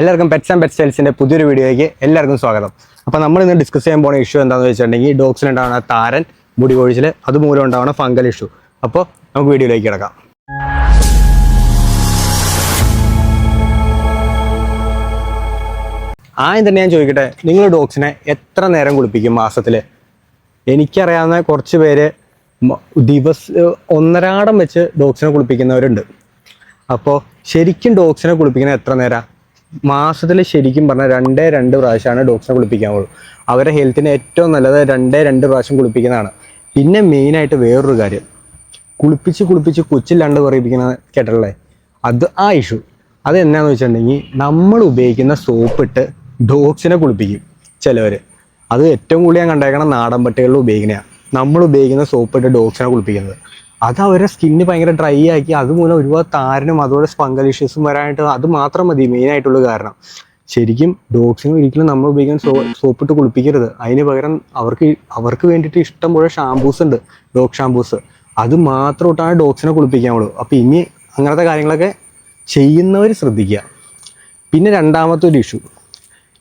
എല്ലാവർക്കും pets and pet സ്റ്റൈൽസിന്റെ പുതിയൊരു വീഡിയോയ്ക്ക് എല്ലാവർക്കും സ്വാഗതം. അപ്പോൾ നമ്മൾ ഇന്ന് ഡിസ്കസ് ചെയ്യാൻ പോകുന്ന ഇഷ്യൂ എന്താണെന്ന് വെച്ചിട്ടുണ്ടെങ്കിൽ ഡോഗ്സിന് ഉണ്ടാകുന്ന താരൻ മുടി കൊഴിച്ചിൽ അതുമൂലം ഉണ്ടാവുന്ന ഫംഗൽ ഇഷ്യൂ അപ്പോൾ നമുക്ക് വീഡിയോയിലേക്ക് കിടക്കാം. ആദ്യം തന്നെ ഞാൻ ചോദിക്കട്ടെ നിങ്ങൾ ഡോഗ്സിനെ എത്ര നേരം കുളിപ്പിക്കും മാസത്തിൽ എനിക്കറിയാവുന്ന കുറച്ച് പേര് ദിവസ ഒന്നരാടം വെച്ച് ഡോഗ്സിനെ കുളിപ്പിക്കുന്നവരുണ്ട്. അപ്പോൾ ശരിക്കും ഡോഗ്സിനെ കുളിപ്പിക്കുന്നത് എത്ര നേരം? മാസത്തിൽ ശരിക്കും പറഞ്ഞാൽ രണ്ടേ രണ്ട് പ്രാവശ്യമാണ് ഡോഗ്സിനെ കുളിപ്പിക്കാവുള്ളൂ. അവരുടെ ഹെൽത്തിന് ഏറ്റവും നല്ലത് രണ്ടേ രണ്ട് പ്രാവശ്യം കുളിപ്പിക്കുന്നതാണ്. പിന്നെ മെയിനായിട്ട് വേറൊരു കാര്യം. കുളിപ്പിച്ച് കുളിപ്പിച്ച് കൊച്ചില്ലാണ്ട് പറയിപ്പിക്കുന്ന കേട്ടല്ലേ? അത് ആ ഇഷ്യൂ. അത് എന്നാന്ന് വെച്ചിട്ടുണ്ടെങ്കിൽ നമ്മൾ ഉപയോഗിക്കുന്ന സോപ്പിട്ട് ഡോഗ്സിനെ കുളിപ്പിക്കും ചിലവർ അത് ഏറ്റവും കൂടുതൽ ഞാൻ കണ്ടേക്കണം നാടൻ പട്ടികളിൽ ഉപയോഗിക്കുന്നതാണ് നമ്മൾ ഉപയോഗിക്കുന്ന സോപ്പിട്ട് ഡോഗ്സിനെ കുളിപ്പിക്കുന്നത്. അത് അവരുടെ സ്കിന്ന് ഭയങ്കര ഡ്രൈ ആക്കി അതുമൂലം ഒരുപാട് താരനും അതുപോലെ സ്പങ്കൽ ഇഷ്യൂസും വരാനായിട്ട് അത് മാത്രം മതി മെയിനായിട്ടുള്ള കാരണം. ശരിക്കും ഡോഗ്സിന് ഒരിക്കലും നമ്മൾ ഉപയോഗിക്കാൻ സോ സോപ്പിട്ട് കുളിപ്പിക്കരുത്. അതിന് പകരം അവർക്ക് അവർക്ക് വേണ്ടിയിട്ട് ഇഷ്ടം പോലെ ഷാമ്പൂസ് ഉണ്ട് ഡോഗ് ഷാംപൂസ് അത് മാത്രം ഇട്ടാണ് ഡോഗ്സിനെ കുളിപ്പിക്കാവുള്ളൂ. അപ്പോൾ ഇനി അങ്ങനത്തെ കാര്യങ്ങളൊക്കെ ചെയ്യുന്നവർ ശ്രദ്ധിക്കുക. പിന്നെ രണ്ടാമത്തെ ഒരു ഇഷ്യൂ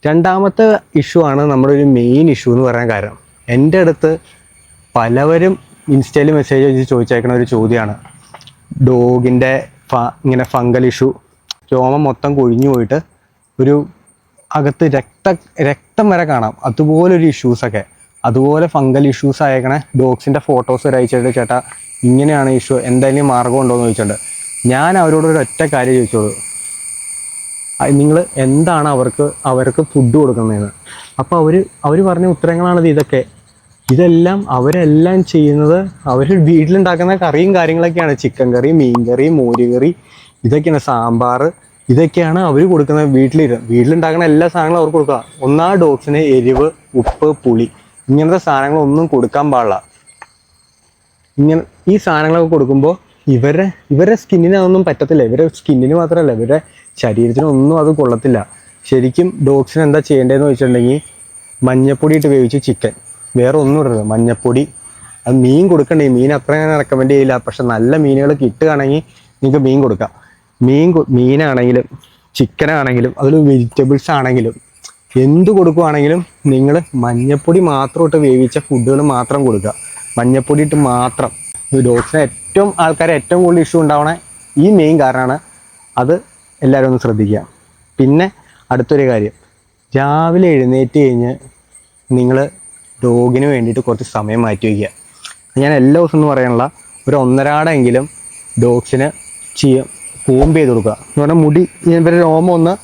രണ്ടാമത്തെ ഇഷ്യൂ ആണ് നമ്മുടെ ഒരു മെയിൻ ഇഷ്യൂ എന്ന് പറയാൻ കാരണം. എന്റെ അടുത്ത് പലവരും ഇൻസ്റ്റയിൽ മെസ്സേജ് വെച്ച് ചോദിച്ചേക്കുന്ന ഒരു ചോദ്യമാണ് ഡോഗിന്റെ ഫ ഇങ്ങനെ ഫംഗൽ ഇഷ്യൂ. രോമം മൊത്തം കൊഴിഞ്ഞു പോയിട്ട് ഒരു അകത്ത് രക്ത രക്തം വരെ കാണാം. അതുപോലൊരു ഇഷ്യൂസൊക്കെ. അതുപോലെ ഫംഗൽ ഇഷ്യൂസ് ആയേക്കണ ഡോഗ്സിന്റെ ഫോട്ടോസ് ഒരു അയച്ചിട്ട് ചേട്ടാ. ഇങ്ങനെയാണ് ഇഷ്യൂ എന്തെങ്കിലും മാർഗം ഉണ്ടോ എന്ന് ചോദിച്ചിട്ടുണ്ട്. ഞാൻ അവരോട് ഒരു ഒറ്റ കാര്യം ചോദിച്ചോളൂ. നിങ്ങൾ എന്താണ് അവർക്ക് അവർക്ക് ഫുഡ് കൊടുക്കുന്നതെന്ന്? അപ്പോൾ അവർ അവർ പറഞ്ഞ ഉത്തരങ്ങളാണിത് ഇതൊക്കെ. ഇതെല്ലാം അവരെല്ലാം ചെയ്യുന്നത് അവർ വീട്ടിലുണ്ടാക്കുന്ന കറിയും കാര്യങ്ങളൊക്കെയാണ്. ചിക്കൻ കറി മീൻ കറി മോര് കറി ഇതൊക്കെയാണ് സാമ്പാർ ഇതൊക്കെയാണ് അവർ കൊടുക്കുന്നത് വീട്ടിലിരു വീട്ടിലുണ്ടാക്കുന്ന എല്ലാ സാധനങ്ങളും അവർക്ക് കൊടുക്കുക. ഒന്നാ ഡോഗ്സിന് എരിവ് ഉപ്പ് പുളി. ഇങ്ങനത്തെ സാധനങ്ങളൊന്നും കൊടുക്കാൻ പാടില്ല. ഇങ്ങനെ ഈ സാധനങ്ങളൊക്കെ കൊടുക്കുമ്പോൾ ഇവരെ ഇവരുടെ സ്കിന്നിന് അതൊന്നും പറ്റത്തില്ല. ഇവരുടെ സ്കിന്നിന് മാത്രമല്ല ഇവരുടെ ശരീരത്തിനൊന്നും അത് കൊള്ളത്തില്ല. ശരിക്കും ഡോഗ്സിന് എന്താ ചെയ്യേണ്ടതെന്ന് വെച്ചിട്ടുണ്ടെങ്കിൽ മഞ്ഞപ്പൊടി ഇട്ട് വേവിച്ച് ചിക്കൻ വേറെ ഒന്നും ഇടരുത്. മഞ്ഞപ്പൊടി അത് മീൻ കൊടുക്കണ്ടേ? മീൻ അത്ര ഞാൻ റെക്കമെൻഡ് ചെയ്യില്ല. പക്ഷെ നല്ല മീനുകൾ കിട്ടുകയാണെങ്കിൽ നിങ്ങൾക്ക് മീൻ കൊടുക്കാം. മീൻ മീനാണെങ്കിലും മീനാണെങ്കിലും ചിക്കനാണെങ്കിലും അതിൽ വെജിറ്റബിൾസ് ആണെങ്കിലും എന്ത് കൊടുക്കുവാണെങ്കിലും നിങ്ങൾ മഞ്ഞപ്പൊടി മാത്രം ഇട്ട് വേവിച്ച ഫുഡുകൾ മാത്രം കൊടുക്കുക. മഞ്ഞപ്പൊടി ഇട്ട് മാത്രം. ഡോഗ്സിന് ഏറ്റവും ആൾക്കാരെ ഏറ്റവും കൂടുതൽ ഇഷ്യൂ ഉണ്ടാവണ ഈ മെയിൻ കാരണമാണ് അത് എല്ലാവരും ഒന്ന് ശ്രദ്ധിക്കുക. പിന്നെ അടുത്തൊരു കാര്യം. രാവിലെ എഴുന്നേറ്റ് കഴിഞ്ഞ് നിങ്ങൾ ഡോഗിന് വേണ്ടിയിട്ട് കുറച്ച് സമയം മാറ്റി വയ്ക്കുക. ഞാൻ എല്ലാ ദിവസവും എന്ന് പറയാനുള്ള ഒരു ഒന്നരാടെങ്കിലും ഡോഗ്സിന് ചെയ്യ കൂമ്പ് ചെയ്ത് കൊടുക്കുക. എന്ന് പറഞ്ഞാൽ മുടി ഇവരെ രോമം ഒന്ന്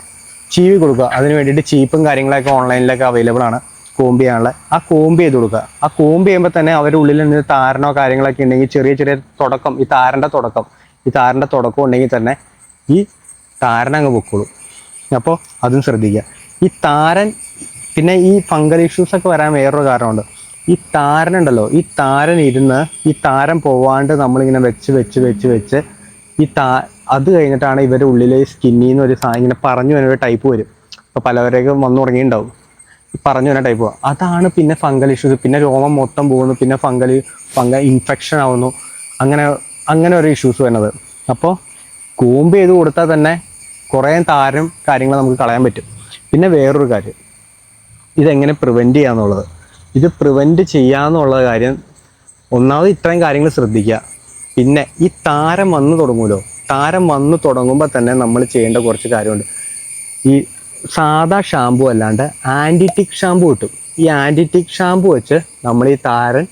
ചീവി കൊടുക്കുക. അതിന് വേണ്ടിയിട്ട് ചീപ്പും കാര്യങ്ങളൊക്കെ ഓൺലൈനിലൊക്കെ അവൈലബിൾ ആണ് കോമ്പ് ചെയ്യാനുള്ള. ആ കോമ്പ് ചെയ്ത് കൊടുക്കുക. ആ കോമ്പ് ചെയ്യുമ്പോൾ തന്നെ അവരുടെ ഉള്ളിൽ നിന്ന് താരനോ കാര്യങ്ങളൊക്കെ ഉണ്ടെങ്കിൽ ചെറിയ ചെറിയ തുടക്കം ഈ താരന്റെ തുടക്കം ഈ താരന്റെ തുടക്കം ഉണ്ടെങ്കിൽ തന്നെ ഈ താരൻ അങ്ങ് പൊക്കോളൂ. അപ്പോൾ അതും ശ്രദ്ധിക്കുക. ഈ താരൻ പിന്നെ ഈ ഫംഗൽ ഇഷ്യൂസ് ഒക്കെ വരാൻ വേറൊരു കാരണമുണ്ട്. ഈ താരൻ ഉണ്ടല്ലോ ഈ താരൻ ഇരുന്ന് ഈ താരം പോവാണ്ട് നമ്മളിങ്ങനെ വെച്ച് വെച്ച് വെച്ച് വെച്ച് ഈ താ അത് കഴിഞ്ഞിട്ടാണ് ഇവരുടെ ഉള്ളിലെ സ്കിന്നിൽ നിന്ന് ഒരു സാധനം ഇങ്ങനെ പറഞ്ഞു വരുന്ന ടൈപ്പ് വരും. അപ്പോൾ പലവരേക്കും വന്നു തുടങ്ങിയിട്ടുണ്ടാവും. പറഞ്ഞു വരുന്ന ടൈപ്പ് അതാണ് പിന്നെ ഫംഗൽ ഇഷ്യൂസ് പിന്നെ രോമം മൊത്തം പോകുന്നു. പിന്നെ ഫംഗൽ ഫംഗൽ ഇൻഫെക്ഷൻ ആവുന്നു. അങ്ങനെ അങ്ങനെ ഒരു ഇഷ്യൂസ് വരുന്നത്. അപ്പോൾ കൂമ്പ് ചെയ്ത് കൊടുത്താൽ തന്നെ കുറേ താരം കാര്യങ്ങൾ നമുക്ക് കളയാൻ പറ്റും. പിന്നെ വേറൊരു കാര്യം. ഇതെങ്ങനെ പ്രിവെന്റ് ചെയ്യാന്നുള്ളത്. ഇത് പ്രിവെന്റ് ചെയ്യാന്നുള്ള കാര്യം ഒന്നാമത് ഇത്രയും കാര്യങ്ങൾ ശ്രദ്ധിക്കുക. പിന്നെ ഈ താരം വന്ന് തുടങ്ങുമല്ലോ. താരം വന്ന് തുടങ്ങുമ്പോൾ തന്നെ നമ്മൾ ചെയ്യേണ്ട കുറച്ച് കാര്യമുണ്ട്. ഈ സാധാ ഷാമ്പു അല്ലാണ്ട് ആന്റിറ്റിക് ഷാമ്പു കിട്ടും. ഈ ആന്റിറ്റിക് ഷാമ്പു വെച്ച് നമ്മൾ ഈ താരൻ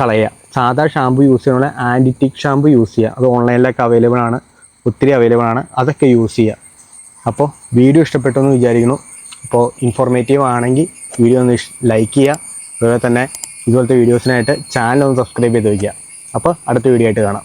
കളയുക. സാധാ ഷാമ്പു യൂസ് ചെയ്യണ ആന്റിറ്റിക് ഷാമ്പു യൂസ് ചെയ്യുക. അത് ഓൺലൈനിലൊക്കെ അവൈലബിൾ ആണ്. ഒത്തിരി അവൈലബിൾ ആണ്. അതൊക്കെ യൂസ് ചെയ്യുക. അപ്പോൾ വീഡിയോ ഇഷ്ടപ്പെട്ടു എന്ന് വിചാരിക്കുന്നു. അപ്പോൾ ഇൻഫോർമേറ്റീവ് ആണെങ്കിൽ വീഡിയോ ഒന്ന് ലൈക്ക് ചെയ്യുക. അതുപോലെ തന്നെ ഇതുപോലത്തെ വീഡിയോസിനായിട്ട് ചാനൽ ഒന്ന് സബ്സ്ക്രൈബ് ചെയ്ത് വയ്ക്കുക അപ്പോൾ അടുത്ത വീഡിയോ ആയിട്ട് കാണാം.